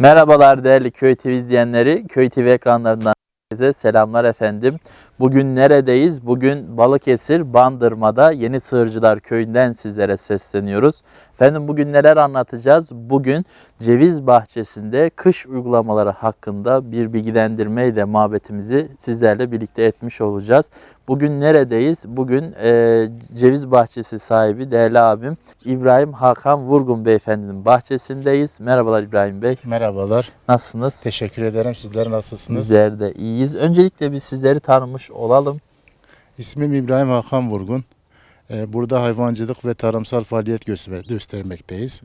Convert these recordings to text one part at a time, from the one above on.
Merhabalar değerli Köy TV izleyenleri. Köy TV ekranlarından herkese selamlar efendim. Bugün neredeyiz? Bugün Balıkesir Bandırma'da Yeni Sığırcılar Köyü'nden sizlere sesleniyoruz. Efendim bugün neler anlatacağız? Bugün ceviz bahçesinde kış uygulamaları hakkında bir bilgilendirmeyle muhabbetimizi sizlerle birlikte etmiş olacağız. Bugün neredeyiz? Bugün e, ceviz bahçesi sahibi değerli abim İbrahim Hakan Vurgun beyefendinin bahçesindeyiz. Merhabalar İbrahim Bey. Merhabalar. Nasılsınız? Teşekkür ederim. Sizler nasılsınız? Bizler de iyiyiz. Öncelikle biz sizleri tanımış olalım. İsmim İbrahim Hakan Vurgun. Ee, Burada hayvancılık ve tarımsal faaliyet göster- göstermekteyiz.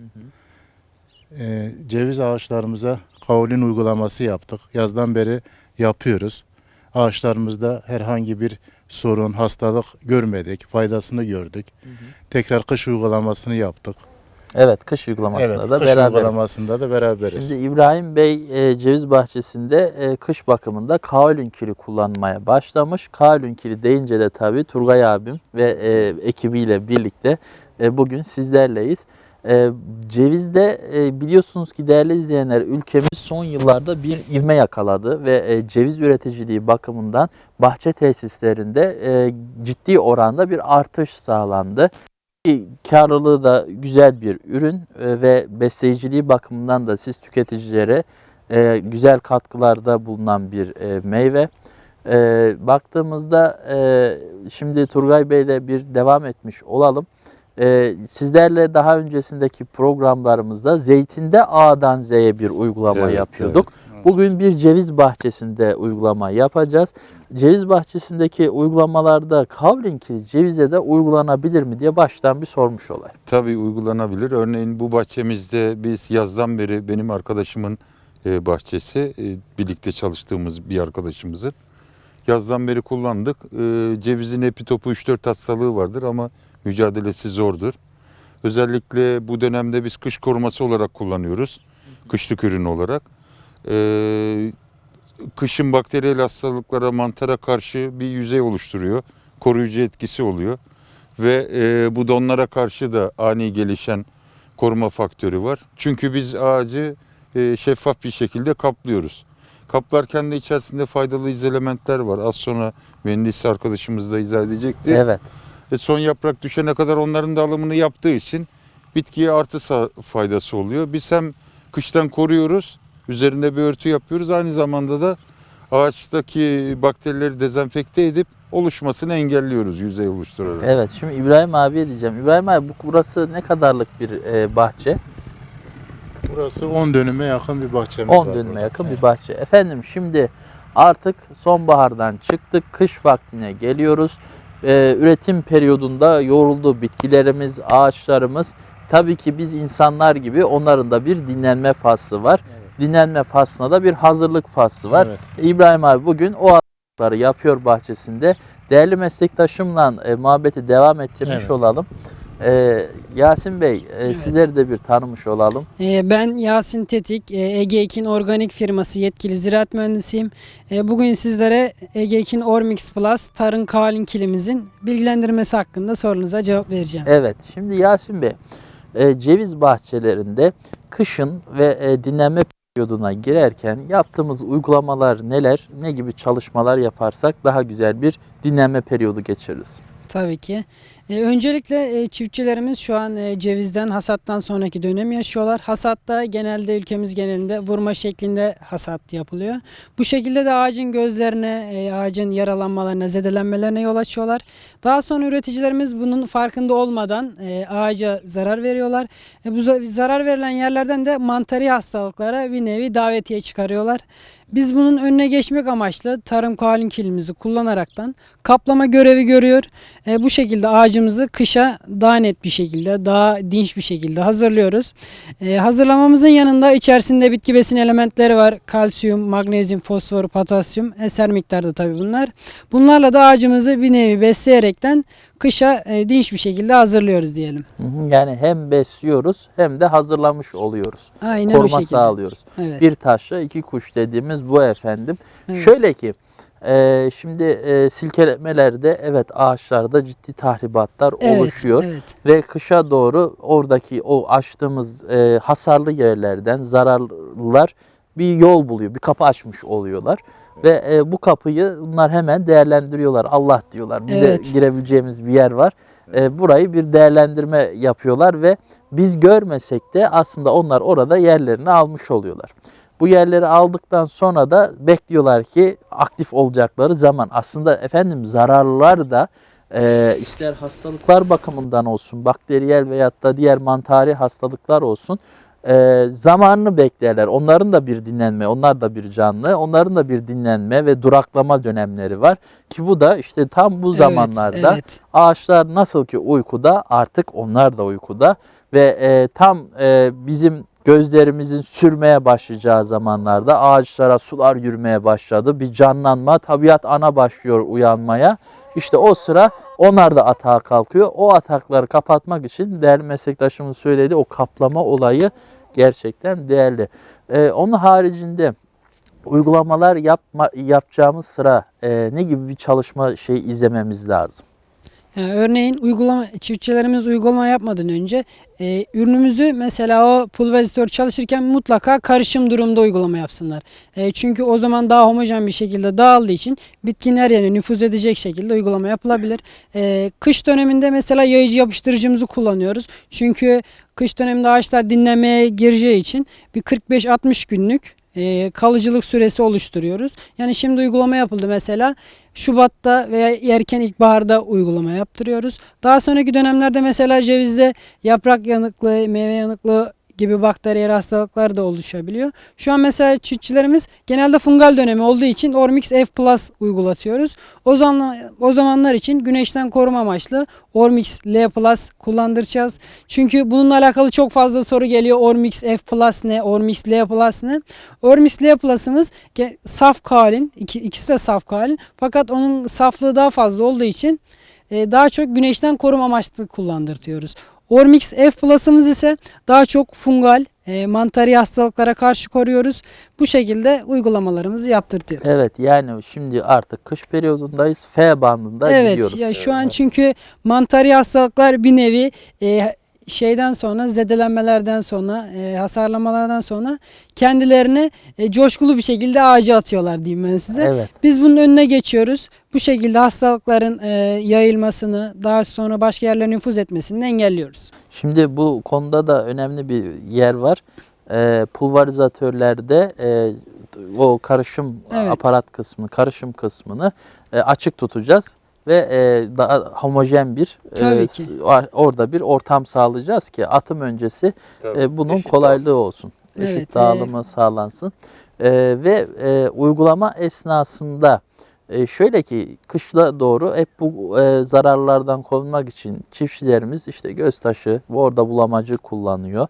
Ee, Ceviz ağaçlarımıza kaolin uygulaması yaptık. Yazdan beri yapıyoruz. Ağaçlarımızda herhangi bir sorun, hastalık görmedik. Faydasını gördük. Tekrar kış uygulamasını yaptık. Evet, kış uygulamasında evet, da kış beraberiz. uygulamasında da beraberiz. Şimdi İbrahim Bey e, ceviz bahçesinde e, kış bakımında kaolin kili kullanmaya başlamış. Kaolin kili deyince de tabii Turgay abim ve e, ekibiyle birlikte e, bugün sizlerleyiz. E, cevizde e, biliyorsunuz ki değerli izleyenler ülkemiz son yıllarda bir ivme yakaladı ve e, ceviz üreticiliği bakımından bahçe tesislerinde e, ciddi oranda bir artış sağlandı. Karlılığı da güzel bir ürün e, ve besleyiciliği bakımından da siz tüketicilere e, güzel katkılarda bulunan bir e, meyve. Baktığımızda şimdi Turgay Bey'le bir devam etmiş olalım. Sizlerle daha öncesindeki programlarımızda zeytinde A'dan Z'ye bir uygulama Evet, yapıyorduk. Bugün bir ceviz bahçesinde uygulama yapacağız. Ceviz bahçesindeki uygulamalarda kavlinkili cevize de uygulanabilir mi diye baştan bir sormuş olay. Tabii uygulanabilir. Örneğin bu bahçemizde biz yazdan beri benim arkadaşımın e, bahçesi, e, birlikte çalıştığımız bir arkadaşımızın. Yazdan beri kullandık. E, Cevizin epitopu 3-4 hastalığı vardır ama mücadelesi zordur. Özellikle bu dönemde biz kış koruması olarak kullanıyoruz. Kışlık ürün olarak. E, Kışın bakteriyel hastalıklara, mantara karşı bir yüzey oluşturuyor. Koruyucu etkisi oluyor. ve e, bu donlara karşı da ani gelişen koruma faktörü var. Çünkü biz ağacı e, şeffaf bir şekilde kaplıyoruz. Kaplarken de içerisinde faydalı izelementler var. Az sonra mühendis arkadaşımız da izah edecekti. Evet. Ve son yaprak düşene kadar onların da alımını yaptığı için bitkiye artı faydası oluyor. Biz hem kıştan koruyoruz, üzerinde bir örtü yapıyoruz. Aynı zamanda da ağaçtaki bakterileri dezenfekte edip oluşmasını engelliyoruz yüzey oluşturarak. Evet şimdi İbrahim abiye diyeceğim. İbrahim abi bu burası ne kadarlık bir e, bahçe? Burası 10 dönüme yakın bir bahçemiz 10 var. dönüme burada. yakın Evet. bir bahçe. Efendim şimdi artık sonbahardan çıktık. Kış vaktine geliyoruz. Ee, üretim periyodunda yoruldu bitkilerimiz, ağaçlarımız. Tabii ki biz insanlar gibi onların da bir dinlenme faslı var. Dinlenme faslına da bir hazırlık faslı var. Evet. İbrahim abi bugün o hazırlıkları yapıyor bahçesinde. Değerli meslektaşımla e, muhabbeti devam ettirmiş Evet. olalım. Ee, Yasin Bey, e, Evet. sizleri de bir tanımış olalım. Ee, Ben Yasin Tetik, e, Ege Ekin Organik firması yetkili ziraat mühendisiyim. E, Bugün sizlere Ege Ekin Ormix Plus tarım kaolin kilimizin bilgilendirmesi hakkında sorunuza cevap vereceğim. Evet, şimdi Yasin Bey, e, ceviz bahçelerinde kışın ve e, dinlenme periyoduna girerken yaptığımız uygulamalar neler, ne gibi çalışmalar yaparsak daha güzel bir dinlenme periyodu geçiririz. Tabii ki. E, öncelikle e, çiftçilerimiz şu an e, cevizden hasattan sonraki dönem yaşıyorlar. Hasatta genelde ülkemiz genelinde vurma şeklinde hasat yapılıyor. Bu şekilde de ağacın gözlerine, e, ağacın yaralanmalarına, zedelenmelerine yol açıyorlar. Daha sonra üreticilerimiz bunun farkında olmadan e, ağaca zarar veriyorlar. E, bu za- zarar verilen yerlerden de mantari hastalıklara bir nevi davetiye çıkarıyorlar. Biz bunun önüne geçmek amaçlı tarım kaolin kilimizi kullanaraktan kaplama görevi görüyor. E, bu şekilde ağacımızı kışa daha net bir şekilde, daha dinç bir şekilde hazırlıyoruz. E, hazırlamamızın yanında içerisinde bitki besin elementleri var. Kalsiyum, magnezyum, fosfor, potasyum, eser miktarda tabii bunlar. Bunlarla da ağacımızı bir nevi besleyerekten kışa e, dinç bir şekilde hazırlıyoruz diyelim. Yani hem besliyoruz hem de hazırlamış oluyoruz. Aynen Koruma şekilde. sağlıyoruz. Evet. Bir taşla iki kuş dediğimiz bu efendim. Evet. Şöyle ki E, şimdi e, silkelemelerde evet ağaçlarda ciddi tahribatlar Evet, oluşuyor. evet. Ve kışa doğru oradaki o açtığımız e, hasarlı yerlerden zararlılar bir yol buluyor, bir kapı açmış oluyorlar. Ve e, bu kapıyı bunlar hemen değerlendiriyorlar. Allah diyorlar bize Evet. girebileceğimiz bir yer var. E, burayı bir değerlendirme yapıyorlar ve biz görmesek de aslında onlar orada yerlerini almış oluyorlar. Bu yerleri aldıktan sonra da bekliyorlar ki aktif olacakları zaman. Aslında efendim zararlılar da e, ister hastalıklar bakımından olsun, bakteriyel veyahut da diğer mantari hastalıklar olsun e, zamanını beklerler. Onların da bir dinlenme, onlar da bir canlı, onların da bir dinlenme ve duraklama dönemleri var. Ki bu da işte tam bu Evet, zamanlarda evet. ağaçlar nasıl ki uykuda artık onlar da uykuda ve e, tam e, bizim gözlerimizin sürmeye başlayacağı zamanlarda ağaçlara sular yürümeye başladı. Bir canlanma, tabiat ana başlıyor uyanmaya. İşte o sıra onlar da atağa kalkıyor. O atakları kapatmak için değerli meslektaşımın söylediği o kaplama olayı gerçekten değerli. Ee, onun haricinde uygulamalar yapma, yapacağımız sıra e, ne gibi bir çalışma şey izlememiz lazım? Yani örneğin uygulama çiftçilerimiz uygulama yapmadan önce e, ürünümüzü mesela o pulverizatör çalışırken mutlaka karışım durumda uygulama yapsınlar. E, çünkü o zaman daha homojen bir şekilde dağıldığı için bitkinin her yerine nüfuz edecek şekilde uygulama yapılabilir. E, kış döneminde mesela yayıcı yapıştırıcımızı kullanıyoruz. Çünkü kış döneminde ağaçlar dinlemeye gireceği için bir 45-60 günlük e, kalıcılık süresi oluşturuyoruz. Yani şimdi uygulama yapıldı mesela. Şubat'ta veya erken ilkbaharda uygulama yaptırıyoruz. Daha sonraki dönemlerde mesela cevizde yaprak yanıklığı, meyve yanıklığı gibi bakteriyel hastalıklar da oluşabiliyor. Şu an mesela çiftçilerimiz genelde fungal dönemi olduğu için Ormix F Plus uygulatıyoruz. O zaman o zamanlar için güneşten koruma amaçlı Ormix L Plus kullandıracağız. Çünkü bununla alakalı çok fazla soru geliyor. Ormix F Plus ne? Ormix L Plus ne? Ormix L Plus'ımız saf kaolin. İki, ikisi de saf kaolin. Fakat onun saflığı daha fazla olduğu için e, daha çok güneşten koruma amaçlı kullandırtıyoruz. Ormix F Plus'ımız ise daha çok fungal, e, mantari hastalıklara karşı koruyoruz. Bu şekilde uygulamalarımızı yaptırtıyoruz. Evet yani şimdi artık kış periyodundayız. F bandında Evet gidiyoruz. ya şu an çünkü mantari hastalıklar bir nevi e, şeyden sonra zedelenmelerden sonra e, hasarlamalardan sonra kendilerini e, coşkulu bir şekilde ağaca atıyorlar diyeyim ben size. Evet. Biz bunun önüne geçiyoruz. Bu şekilde hastalıkların e, yayılmasını daha sonra başka yerlere nüfuz etmesini engelliyoruz. Şimdi bu konuda da önemli bir yer var. Ee, pulverizatörlerde e, o karışım Evet. aparat kısmı, karışım kısmını e, açık tutacağız ve e, daha homojen bir e, ki. orada bir ortam sağlayacağız ki atım öncesi e, bunun eşit kolaylığı olsun. Eşit Evet, e, dağılımı sağlansın. E, ve e, uygulama esnasında e, şöyle ki kışla doğru hep bu e, zararlardan korunmak için çiftçilerimiz işte göz taşı orada bulamacı kullanıyor.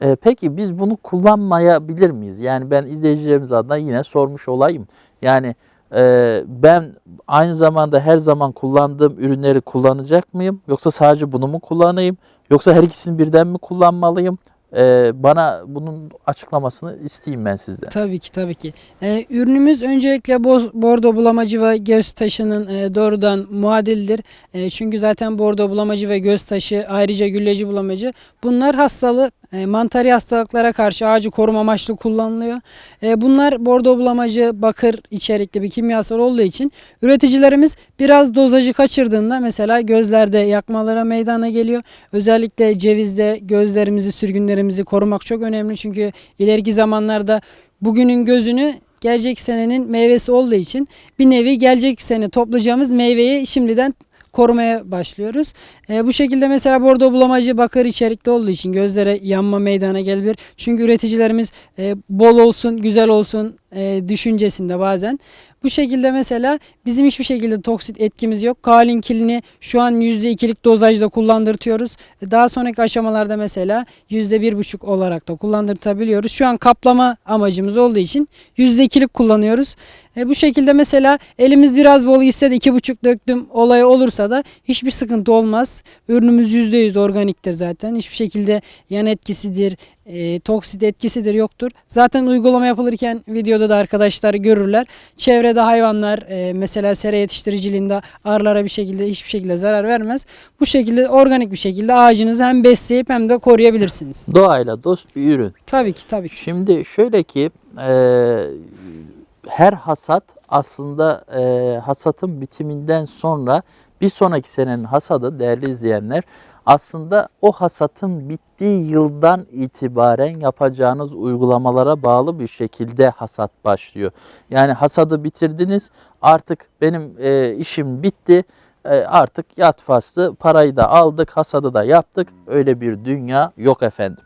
E, peki biz bunu kullanmayabilir miyiz? Yani ben izleyicilerimiz adına yine sormuş olayım. Yani e, ben aynı zamanda her zaman kullandığım ürünleri kullanacak mıyım? Yoksa sadece bunu mu kullanayım? Yoksa her ikisini birden mi kullanmalıyım? E, bana bunun açıklamasını isteyeyim ben sizden. Tabii ki tabii ki. Ee, ürünümüz öncelikle bordo bulamacı ve göz taşının e, doğrudan muadildir. E, çünkü zaten bordo bulamacı ve göz taşı ayrıca gülleci bulamacı bunlar hastalık mantari hastalıklara karşı ağacı koruma amaçlı kullanılıyor. E, bunlar bordo bulamacı bakır içerikli bir kimyasal olduğu için üreticilerimiz biraz dozajı kaçırdığında mesela gözlerde yakmalara meydana geliyor. Özellikle cevizde gözlerimizi, sürgünlerimizi korumak çok önemli. Çünkü ileriki zamanlarda bugünün gözünü gelecek senenin meyvesi olduğu için bir nevi gelecek sene toplayacağımız meyveyi şimdiden korumaya başlıyoruz. E, bu şekilde mesela bordo bulamacı bakır içerikli olduğu için gözlere yanma meydana gelebilir. Çünkü üreticilerimiz e, bol olsun, güzel olsun e, düşüncesinde bazen. Bu şekilde mesela bizim hiçbir şekilde toksit etkimiz yok. Kalin kilini şu an %2'lik dozajda kullandırtıyoruz. Daha sonraki aşamalarda mesela %1,5 olarak da kullandırtabiliyoruz. Şu an kaplama amacımız olduğu için %2'lik kullanıyoruz. E, bu şekilde mesela elimiz biraz bol gitse de 2,5 döktüm olayı olursa olursa da hiçbir sıkıntı olmaz. Ürünümüz %100 organiktir zaten. Hiçbir şekilde yan etkisidir, e, toksit etkisidir yoktur. Zaten uygulama yapılırken videoda da arkadaşlar görürler. Çevrede hayvanlar e, mesela sera yetiştiriciliğinde arılara bir şekilde hiçbir şekilde zarar vermez. Bu şekilde organik bir şekilde ağacınızı hem besleyip hem de koruyabilirsiniz. Doğayla dost bir ürün. Tabii ki tabii ki. Şimdi şöyle ki e, her hasat aslında e, hasatın bitiminden sonra bir sonraki senenin hasadı değerli izleyenler aslında o hasatın bittiği yıldan itibaren yapacağınız uygulamalara bağlı bir şekilde hasat başlıyor. Yani hasadı bitirdiniz artık benim e, işim bitti e, artık yat faslı parayı da aldık hasadı da yaptık öyle bir dünya yok efendim.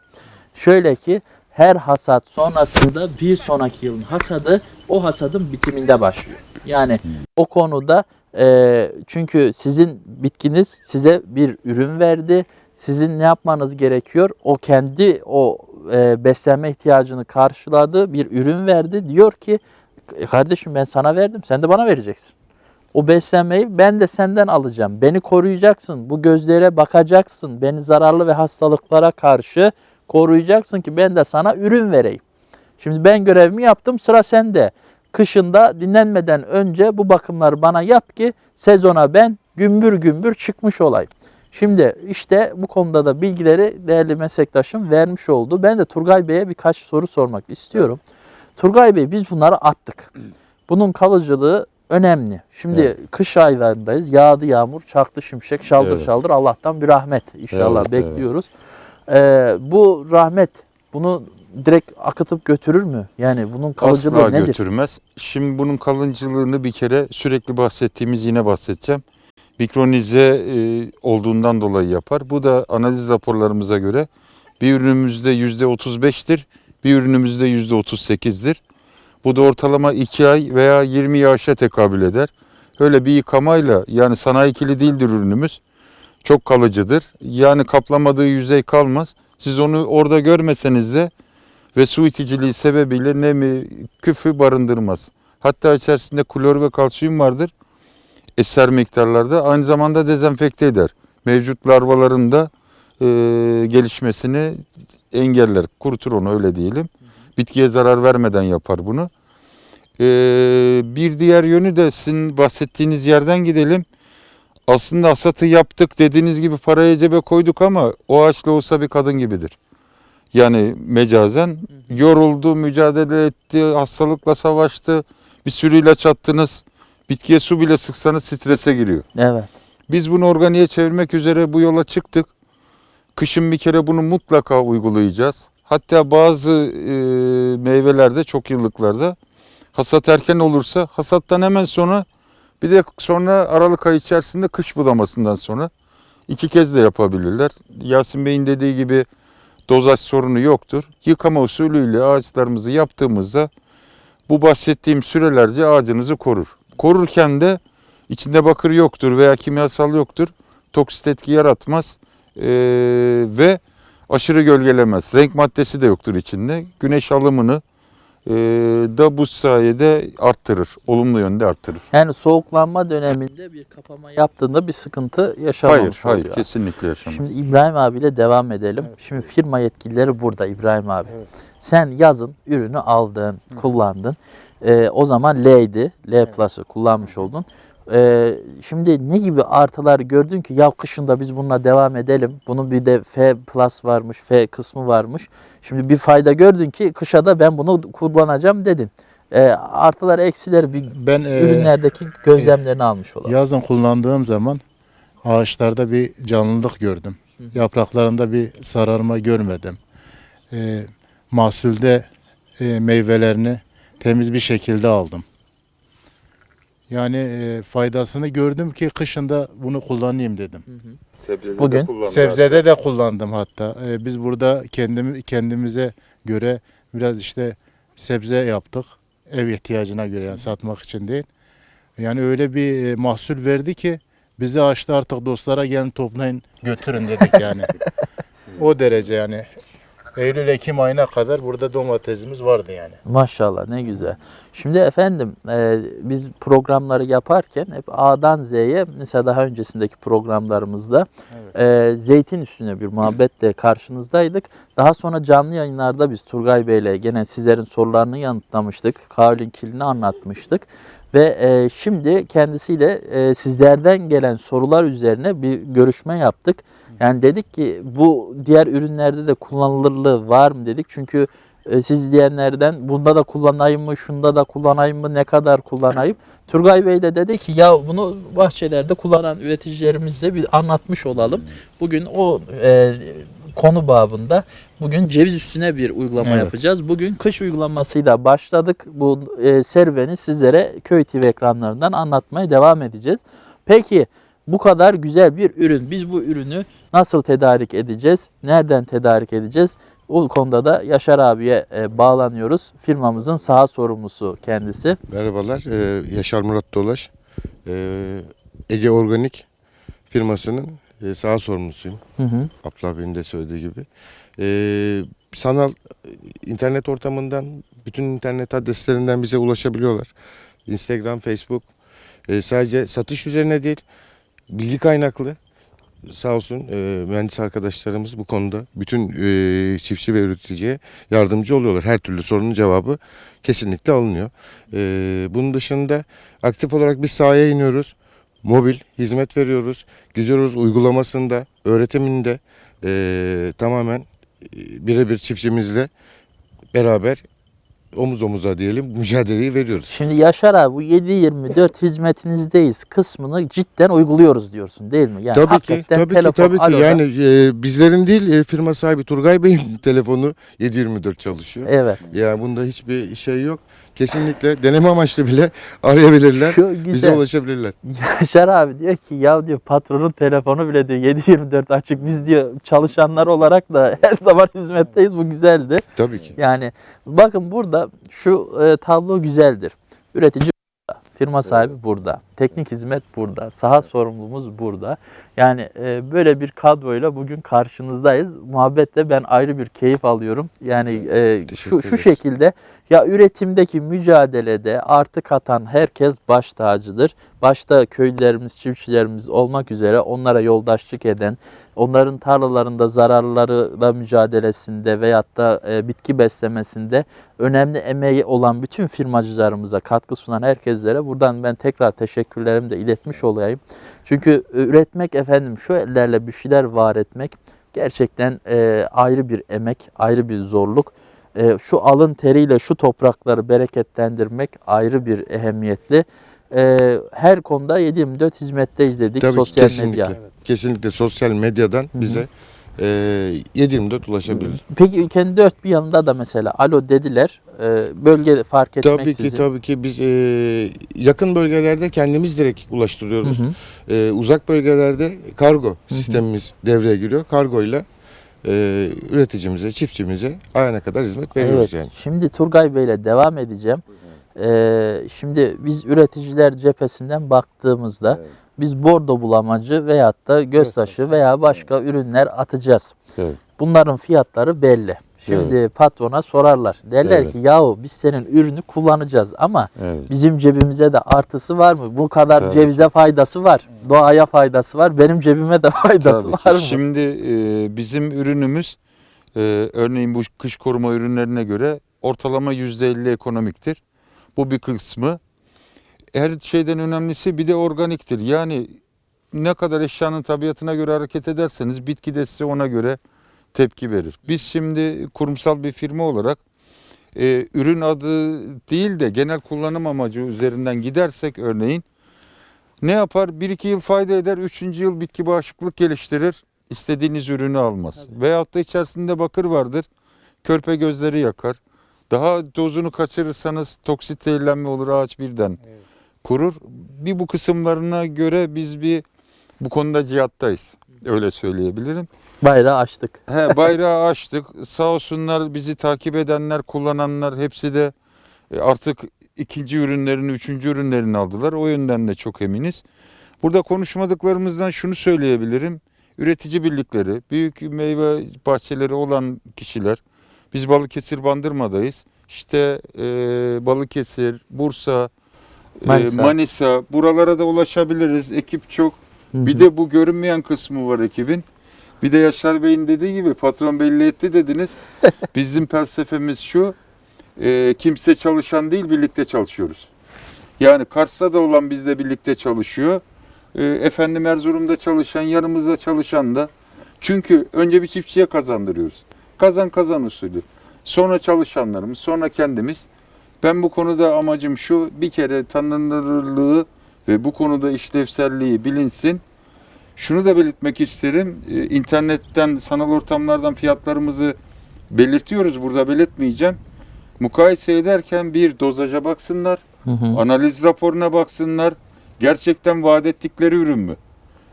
Şöyle ki her hasat sonrasında bir sonraki yılın hasadı o hasadın bitiminde başlıyor. Yani o konuda e, çünkü sizin bitkiniz size bir ürün verdi. Sizin ne yapmanız gerekiyor? O kendi o e, beslenme ihtiyacını karşıladı. Bir ürün verdi. Diyor ki "E, kardeşim ben sana verdim. Sen de bana vereceksin. O beslenmeyi ben de senden alacağım. Beni koruyacaksın. Bu gözlere bakacaksın. Beni zararlı ve hastalıklara karşı koruyacaksın ki ben de sana ürün vereyim. Şimdi ben görevimi yaptım sıra sende. Kışında dinlenmeden önce bu bakımları bana yap ki sezona ben gümbür gümbür çıkmış olayım. Şimdi işte bu konuda da bilgileri değerli meslektaşım vermiş oldu. Ben de Turgay Bey'e birkaç soru sormak istiyorum. Turgay Bey biz bunları attık. Bunun kalıcılığı önemli. Şimdi Evet. kış aylarındayız. Yağdı yağmur, çaktı şimşek, şaldır Evet. şaldır Allah'tan bir rahmet inşallah Evet, evet. bekliyoruz. Ee, bu rahmet bunu direkt akıtıp götürür mü? Yani bunun kalıcılığı Asla nedir? götürmez. Şimdi bunun kalıncılığını bir kere sürekli bahsettiğimiz yine bahsedeceğim. Mikronize e, olduğundan dolayı yapar. Bu da analiz raporlarımıza göre bir ürünümüzde yüzde 35'tir, bir ürünümüzde yüzde 38'dir. Bu da ortalama 2 ay veya 20 yağışa tekabül eder. Öyle bir yıkamayla yani sanayi kili değildir ürünümüz. Çok kalıcıdır. Yani kaplamadığı yüzey kalmaz. Siz onu orada görmeseniz de ve su iticiliği sebebiyle nemi, küfü barındırmaz. Hatta içerisinde klor ve kalsiyum vardır. Eser miktarlarda aynı zamanda dezenfekte eder. Mevcut larvaların da e, gelişmesini engeller. Kurutur onu öyle diyelim. Bitkiye zarar vermeden yapar bunu. E, bir diğer yönü de sizin bahsettiğiniz yerden gidelim. Aslında hasatı yaptık dediğiniz gibi parayı cebe koyduk ama o ağaçla olsa bir kadın gibidir. Yani mecazen yoruldu, mücadele etti, hastalıkla savaştı. Bir sürü ilaç attınız. Bitkiye su bile sıksanız strese giriyor. Evet. Biz bunu organiğe çevirmek üzere bu yola çıktık. Kışın bir kere bunu mutlaka uygulayacağız. Hatta bazı e, meyvelerde, çok yıllıklarda hasat erken olursa hasattan hemen sonra bir de sonra Aralık ayı içerisinde kış bulamasından sonra iki kez de yapabilirler. Yasin Bey'in dediği gibi dozaj sorunu yoktur. Yıkama usulüyle ağaçlarımızı yaptığımızda bu bahsettiğim sürelerce ağacınızı korur. Korurken de içinde bakır yoktur veya kimyasal yoktur. Toksit etki yaratmaz Ee, ve aşırı gölgelemez. Renk maddesi de yoktur içinde. Güneş alımını ee, da bu sayede arttırır. Olumlu yönde arttırır. Yani soğuklanma döneminde bir kapama yaptığında bir sıkıntı yaşamamış Hayır, hayır oluyor. kesinlikle yaşamaz. Şimdi İbrahim abiyle devam edelim. Şimdi firma yetkilileri burada İbrahim abi. Sen yazın ürünü aldın, kullandın. Ee, o zaman L'ydi. L Plus'ı kullanmış oldun. Ee, şimdi ne gibi artılar gördün ki ya kışında biz bununla devam edelim. Bunun bir de F Plus varmış, F kısmı varmış. Şimdi bir fayda gördün ki kışa da ben bunu kullanacağım dedin. Ee, artılar eksileri bir Ben e, ürünlerdeki gözlemlerini almış olalım. yazın kullandığım zaman ağaçlarda bir canlılık gördüm. Yapraklarında bir sararma görmedim. E, mahsulde e, meyvelerini temiz bir şekilde aldım. Yani e, faydasını gördüm ki kışında bunu kullanayım dedim. Sebzede Bugün kullandı. Sebzede de kullandım hatta. E, biz burada kendim, kendimize göre biraz işte sebze yaptık. Ev ihtiyacına göre yani satmak için değil. Yani öyle bir e, mahsul verdi ki bizi açtı artık dostlara gelin toplayın götürün dedik yani. o derece yani. Eylül-Ekim ayına kadar burada domatesimiz vardı yani. Maşallah ne güzel. Şimdi efendim e, biz programları yaparken hep A'dan Z'ye mesela daha öncesindeki programlarımızda e, zeytin üstüne bir muhabbetle karşınızdaydık. Daha sonra canlı yayınlarda biz Turgay Bey'le gene sizlerin sorularını yanıtlamıştık. Kavlin kilini anlatmıştık. Ve e, şimdi kendisiyle e, sizlerden gelen sorular üzerine bir görüşme yaptık. Yani dedik ki bu diğer ürünlerde de kullanılırlığı var mı dedik. Çünkü e, siz izleyenlerden bunda da kullanayım mı, şunda da kullanayım mı, ne kadar kullanayım. Turgay Bey de dedi ki ya bunu bahçelerde kullanan üreticilerimize bir anlatmış olalım. Bugün o e, konu babında bugün ceviz üstüne bir uygulama Evet. yapacağız. Bugün kış uygulamasıyla başladık. Bu e, serüveni sizlere Köy TV ekranlarından anlatmaya devam edeceğiz. Peki bu kadar güzel bir ürün. Biz bu ürünü nasıl tedarik edeceğiz? Nereden tedarik edeceğiz? Bu konuda da Yaşar abiye e, bağlanıyoruz. Firmamızın saha sorumlusu kendisi. Merhabalar, ee, Yaşar Murat Dolaş. Ee, Ege Organik firmasının e, saha sorumlusuyum. Hı hı. Abdullah Bey'in de söylediği gibi. Ee, sanal e, internet ortamından, bütün internet adreslerinden bize ulaşabiliyorlar. Instagram, Facebook. Ee, sadece satış üzerine değil, bilgi kaynaklı. Sağ olsun e, mühendis arkadaşlarımız bu konuda bütün e, çiftçi ve üreticiye yardımcı oluyorlar. Her türlü sorunun cevabı kesinlikle alınıyor. Ee, bunun dışında aktif olarak biz sahaya iniyoruz. Mobil hizmet veriyoruz. Gidiyoruz uygulamasında, öğretiminde ee, tamamen e, birebir çiftçimizle beraber omuz omuza diyelim mücadeleyi veriyoruz. Şimdi Yaşar abi bu 7-24 hizmetinizdeyiz kısmını cidden uyguluyoruz diyorsun değil mi? Yani tabii ki, tabii ki, telefon, tabii ki. aloda- Yani e, bizlerin değil e, firma sahibi Turgay Bey'in telefonu 7/24 çalışıyor. Evet. Ya bunda hiçbir şey yok. Kesinlikle deneme amaçlı bile arayabilirler. Şu Bize güzel. ulaşabilirler. Yaşar abi diyor ki ya diyor patronun telefonu bile diyor 7-24 açık. Biz diyor çalışanlar olarak da her zaman hizmetteyiz. Bu güzeldi. Tabii ki. Yani bakın burada şu e, tablo güzeldir. Üretici burada, firma sahibi burada, teknik hizmet burada, saha sorumlumuz burada. Yani e, böyle bir kadroyla bugün karşınızdayız. Muhabbetle ben ayrı bir keyif alıyorum. Yani e, Teşekkür şu şu şekilde ya üretimdeki mücadelede artık atan herkes baş tacıdır. Başta köylülerimiz, çiftçilerimiz olmak üzere onlara yoldaşlık eden, onların tarlalarında zararlarla mücadelesinde veyahut da e, bitki beslemesinde önemli emeği olan bütün firmacılarımıza katkı sunan herkeslere buradan ben tekrar teşekkürlerimi de iletmiş olayım. Çünkü üretmek efendim şu ellerle bir şeyler var etmek gerçekten e, ayrı bir emek, ayrı bir zorluk. E, şu alın teriyle şu toprakları bereketlendirmek ayrı bir ehemmiyetli. E, her konuda 7-24 hizmetteyiz dedik Tabii sosyal kesinlikle. medya. Kesinlikle sosyal medyadan hı. bize e, 7/24 ulaşabilir. Peki ülkenin dört bir yanında da mesela alo dediler. E, bölge fark Tabii etmeksizin. ki tabii ki biz e, yakın bölgelerde kendimiz direkt ulaştırıyoruz. Hı hı. E, uzak bölgelerde kargo sistemimiz devreye giriyor. Kargoyla e, üreticimize, çiftçimize ayağına kadar hizmet veriyoruz Evet. yani. Şimdi Turgay Bey'le devam edeceğim. Ee, şimdi biz üreticiler cephesinden baktığımızda biz bordo bulamacı veyahut da göztaşı veya başka ürünler atacağız. Evet. Bunların fiyatları belli. Şimdi patrona sorarlar. Derler Evet. ki yahu biz senin ürünü kullanacağız ama Evet. bizim cebimize de artısı var mı? Bu kadar Tabii. cevize faydası var. Doğaya faydası var. Benim cebime de faydası Tabii var ki. mı? Şimdi e, bizim ürünümüz e, örneğin bu kış koruma ürünlerine göre ortalama %50 ekonomiktir. Bu bir kısmı. Her şeyden önemlisi bir de organiktir. Yani ne kadar eşyanın tabiatına göre hareket ederseniz bitki de size ona göre tepki verir. Biz şimdi kurumsal bir firma olarak e, ürün adı değil de genel kullanım amacı üzerinden gidersek örneğin ne yapar? Bir iki yıl fayda eder, üçüncü yıl bitki bağışıklık geliştirir, istediğiniz ürünü almaz. Veyahut da içerisinde bakır vardır, körpe gözleri yakar. Daha dozunu kaçırırsanız toksit zehirlenme olur, ağaç birden kurur. Bir bu kısımlarına göre biz bir bu konuda cihattayız. Öyle söyleyebilirim. Bayrağı açtık. He, bayrağı açtık. Sağ olsunlar bizi takip edenler, kullananlar hepsi de e, artık ikinci ürünlerini, üçüncü ürünlerini aldılar. O yönden de çok eminiz. Burada konuşmadıklarımızdan şunu söyleyebilirim. üretici birlikleri, büyük meyve bahçeleri olan kişiler. Biz Balıkesir Bandırma'dayız. İşte e, Balıkesir, Bursa, e, Manisa. Manisa. buralara da ulaşabiliriz. Ekip çok. Hı Bir hı. de bu görünmeyen kısmı var ekibin. Bir de Yaşar Bey'in dediği gibi patron belli etti dediniz. Bizim felsefemiz şu. e, kimse çalışan değil birlikte çalışıyoruz. Yani Kars'ta da olan bizle birlikte çalışıyor. E, efendim Erzurum'da çalışan, yanımızda çalışan da. Çünkü önce bir çiftçiye kazandırıyoruz. Kazan kazan usulü. Sonra çalışanlarımız, sonra kendimiz. Ben bu konuda amacım şu, bir kere tanınırlığı ve bu konuda işlevselliği bilinsin. Şunu da belirtmek isterim. e, internetten, sanal ortamlardan fiyatlarımızı belirtiyoruz. Burada belirtmeyeceğim. Mukayese ederken bir dozaja baksınlar, Hı hı. analiz raporuna baksınlar. Gerçekten vaat ettikleri ürün mü?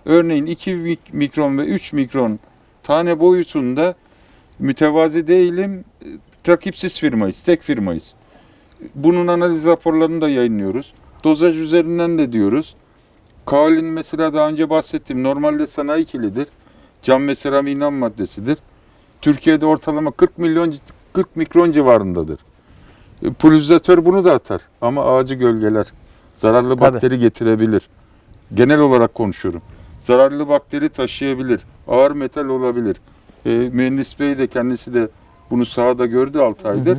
Örneğin 2 mik- mikron ve 3 mikron tane boyutunda mütevazi değilim, rakipsiz firmayız, tek firmayız. Bunun analiz raporlarını da yayınlıyoruz. Dozaj üzerinden de diyoruz. Kaolin mesela daha önce bahsettim. Normalde sanayi kilidir. Cam ve seramiğin ham maddesidir. Türkiye'de ortalama 40 milyon 40 mikron civarındadır. E, Pulverizatör bunu da atar ama ağacı gölgeler. Zararlı Tabii. bakteri getirebilir. Genel olarak konuşuyorum. Zararlı bakteri taşıyabilir. Ağır metal olabilir. E, mühendis Bey de kendisi de bunu sahada gördü 6 aydır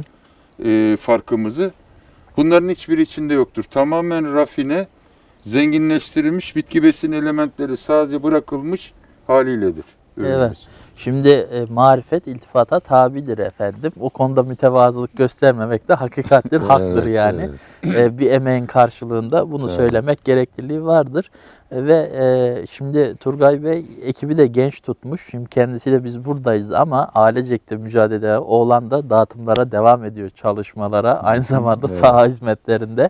e, farkımızı. Bunların hiçbiri içinde yoktur. Tamamen rafine, zenginleştirilmiş bitki besin elementleri sadece bırakılmış haliyledir. ürünümüz. Evet. Şimdi e, marifet iltifata tabidir efendim. O konuda mütevazılık göstermemek de hakikattir, haktır Evet, yani. evet. E, bir emeğin karşılığında bunu Tabii. söylemek gerekliliği vardır. E, ve e, şimdi Turgay Bey ekibi de genç tutmuş. Şimdi kendisiyle biz buradayız ama ailecekte mücadele oğlan da dağıtımlara devam ediyor çalışmalara. Aynı zamanda Evet. saha hizmetlerinde.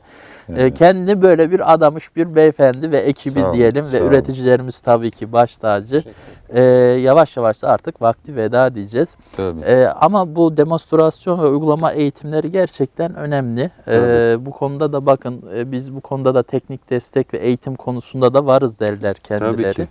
E, Evet. kendini böyle bir adamış bir beyefendi ve ekibi Sağ diyelim sağ ve olun. üreticilerimiz tabii ki baş tacı. E, yavaş yavaş da artık vakti veda diyeceğiz. Tabii. Ee, ama bu demonstrasyon ve uygulama eğitimleri gerçekten önemli. Tabii. bu konuda da bakın e, biz bu konuda da teknik destek ve eğitim konusunda da varız derler kendileri. Tabii ki.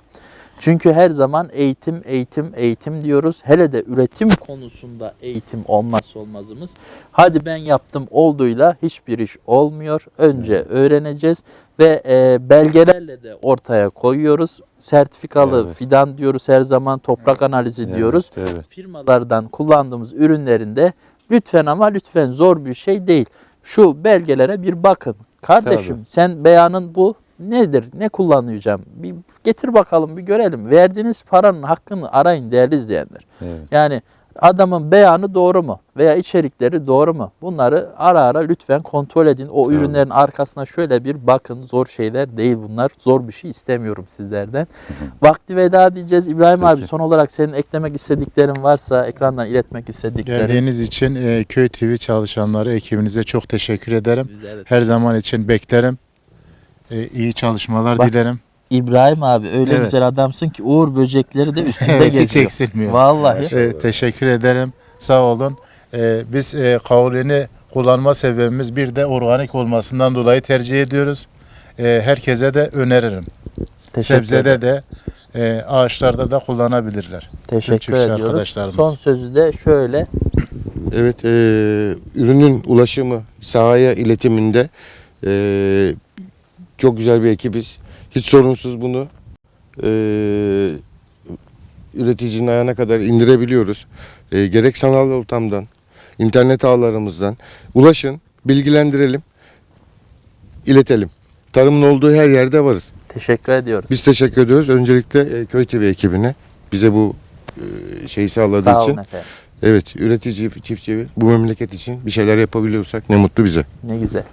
Çünkü her zaman eğitim, eğitim, eğitim diyoruz. Hele de üretim konusunda eğitim olmazsa olmazımız. Hadi ben yaptım olduğuyla hiçbir iş olmuyor. Önce öğreneceğiz ve e, belgelerle de ortaya koyuyoruz. Sertifikalı Evet. fidan diyoruz her zaman, toprak analizi Evet, diyoruz Evet. firmalardan kullandığımız ürünlerinde lütfen ama lütfen zor bir şey değil. Şu belgelere bir bakın. Kardeşim Tabii. sen beyanın bu nedir? Ne kullanacağım? Bir getir bakalım bir görelim. Verdiğiniz paranın hakkını arayın değerli izleyenler. evet. Yani adamın beyanı doğru mu? Veya içerikleri doğru mu? Bunları ara ara lütfen kontrol edin. O Tabii. ürünlerin arkasına şöyle bir bakın. Zor şeyler değil bunlar. Zor bir şey istemiyorum sizlerden. Vakti veda diyeceğiz. İbrahim abi Peki. son olarak senin eklemek istediklerin varsa ekrandan iletmek istediklerin. Geldiğiniz için e, Köy TV çalışanları ekibinize çok teşekkür ederim. Evet. Her zaman için beklerim. E, iyi çalışmalar Bak, dilerim. İbrahim abi öyle Evet. güzel adamsın ki Uğur böcekleri de üstünde Evet, hiç geziyor. eksilmiyor. Vallahi. E, teşekkür ederim. Sağ olun. E, biz e, kaolini kullanma sebebimiz bir de organik olmasından dolayı tercih ediyoruz. E, herkese de öneririm. Teşekkür Sebzede ederim. de e, ağaçlarda da kullanabilirler. Teşekkür ediyoruz. arkadaşlarımız. Son sözü de şöyle. Evet, e, ürünün ulaşımı, sahaya iletiminde e, çok güzel bir ekibiz. Hiç sorunsuz bunu e, üreticinin ayağına kadar indirebiliyoruz. E, gerek sanal ortamdan, internet ağlarımızdan ulaşın, bilgilendirelim, iletelim. Tarımın olduğu her yerde varız. Teşekkür ediyoruz. Biz teşekkür ediyoruz. Öncelikle e, Köy TV ekibine bize bu e, şeyi sağladığı Sağ için. olun efendim. Evet, üretici, çiftçi bu memleket için bir şeyler yapabiliyorsak ne mutlu bize. Ne güzel.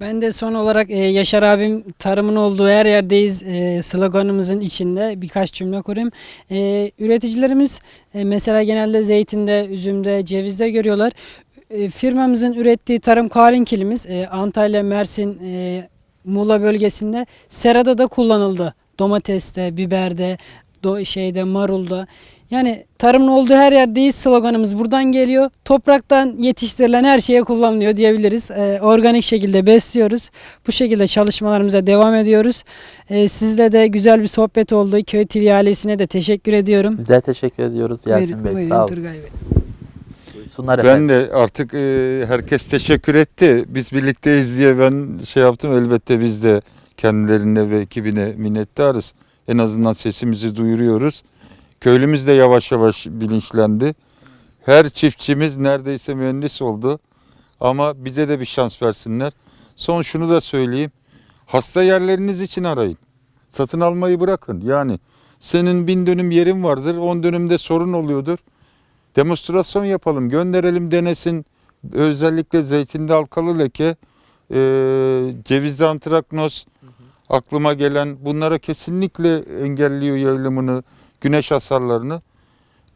Ben de son olarak e, Yaşar abim tarımın olduğu her yerdeyiz e, sloganımızın içinde birkaç cümle kurayım. E, üreticilerimiz e, mesela genelde zeytinde, üzümde, cevizde görüyorlar. E, firmamızın ürettiği tarım kalin kilimiz e, Antalya, Mersin, e, Muğla bölgesinde serada da kullanıldı. Domateste, biberde, do, şeyde, marulda. Yani tarımın olduğu her yerdeyiz sloganımız buradan geliyor. Topraktan yetiştirilen her şeye kullanılıyor diyebiliriz. Ee, organik şekilde besliyoruz. Bu şekilde çalışmalarımıza devam ediyoruz. Ee, sizle de güzel bir sohbet oldu. Köy TV ailesine de teşekkür ediyorum. Bizler teşekkür ediyoruz Yasin Buyurun, Bey. buyurun Sağ olun. Turgay Bey. Sunlar Ben efendim. de artık e, herkes teşekkür etti. Biz birlikteyiz diye ben şey yaptım. Elbette biz de kendilerine ve ekibine minnettarız. En azından sesimizi duyuruyoruz. Köylümüz de yavaş yavaş bilinçlendi. Her çiftçimiz neredeyse mühendis oldu. Ama bize de bir şans versinler. Son şunu da söyleyeyim. Hasta yerleriniz için arayın. Satın almayı bırakın. Yani senin bin dönüm yerin vardır. On dönümde sorun oluyordur demonstrasyon yapalım, gönderelim denesin. Özellikle zeytinde halkalı leke, e, cevizde antraknoz aklıma gelen bunlara kesinlikle engelliyor yayılımını, güneş hasarlarını.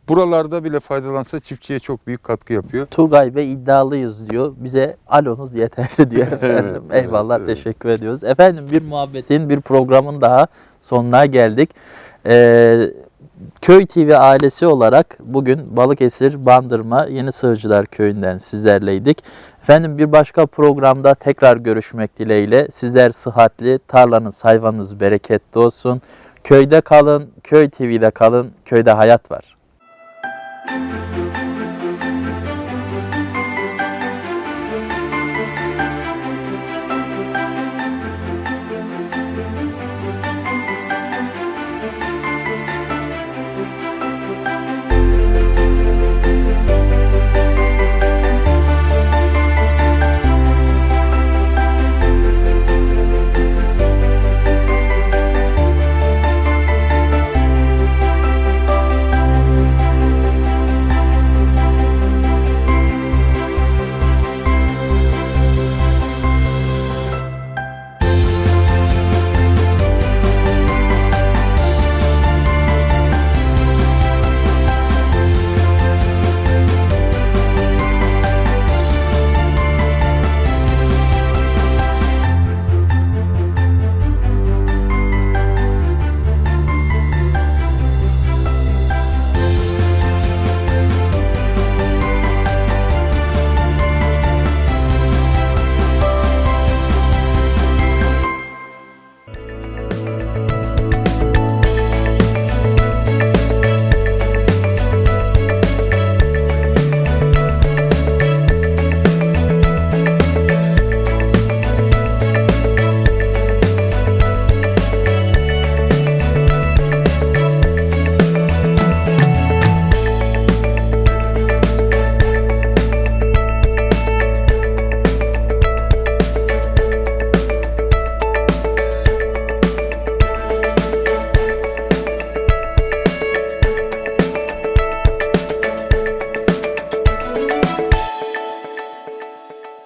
Buralarda bile faydalansa çiftçiye çok büyük katkı yapıyor. Turgay Bey iddialıyız diyor. Bize alonuz yeterli diyor efendim. evet, Eyvallah evet. teşekkür ediyoruz. Efendim bir muhabbetin bir programın daha sonuna geldik. Ee, Köy TV ailesi olarak bugün Balıkesir Bandırma Yeni Sığırcılar Köyü'nden sizlerleydik. Efendim bir başka programda tekrar görüşmek dileğiyle sizler sıhhatli, tarlanız, hayvanınız bereketli olsun. Köyde kalın, Köy TV'de kalın, köyde hayat var.